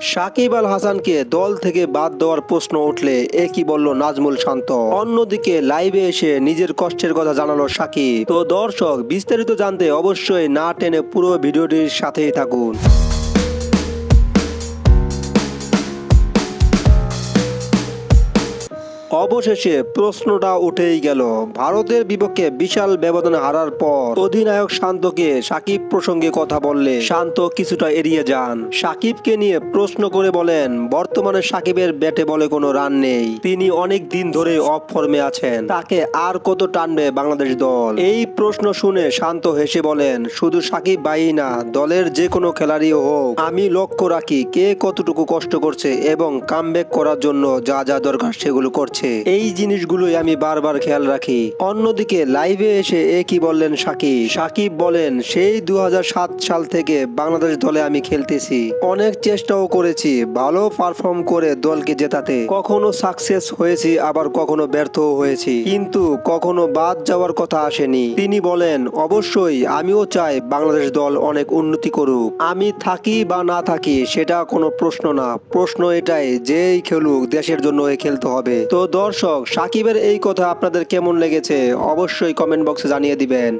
সাকিব আল হাসানকে দল থেকে বাদ দেওয়ার প্রশ্ন উঠলে একই বলল নাজমুল শান্ত। অন্যদিকে লাইভে এসে নিজের কষ্টের কথা জানালো সাকিব। তো দর্শক, বিস্তারিত জানতে অবশ্যই না টেনে পুরো ভিডিওটির সাথেই থাকুন। অবশেষে প্রশ্নটা উঠেই গেল। ভারতের বিপক্ষে বিশাল ব্যবধানে হারার পর অধিনায়ক শান্তকে সাকিব প্রসঙ্গে কথা বললে শান্ত কিছুটা এড়িয়ে যান। সাকিবকে নিয়ে প্রশ্ন করে বলেন, বর্তমানে সাকিবের ব্যাটে বলে কোনো রান নেই। তিনি অনেক দিন ধরে অফ ফর্মে আছেন। তাকে আর কত টানবে বাংলাদেশ দল? এই প্রশ্ন শুনে শান্ত হেসে বলেন, শুধু সাকিব ভাই না, দলের যে কোনো খেলারই হোক, আমি লক্ষ্য রাখি কে কতটুকু কষ্ট করছে এবং কামব্যাক করার জন্য যা যা দরকার সেগুলো করছে। এই জিনিসগুলোই আমি বারবার খেয়াল রাখি। অন্যদিকে লাইভে এসে এ কি বললেন সাকিব? সাকিব বলেন, সেই দু সাল থেকে বাংলাদেশ দলে আমি খেলতেছি। অনেক চেষ্টাও করেছি, ভালো পারফর্ম করে দলকে জেতাতে। কখনো সাকসেস হয়েছি, আবার কখনো ব্যর্থ হয়েছি। কিন্তু কখনো বাদ যাওয়ার কথা আসেনি। তিনি বলেন, অবশ্যই আমিও চাই বাংলাদেশ দল অনেক উন্নতি করুক। আমি থাকি বা না থাকি, সেটা কোনো প্রশ্ন না। প্রশ্ন এটাই যেই খেলুক, দেশের জন্য খেলতে হবে। তো দর্শক সাকিবের এই কথা আপনাদের কেমন লেগেছে অবশ্যই কমেন্ট বক্সে জানিয়ে দিবেন।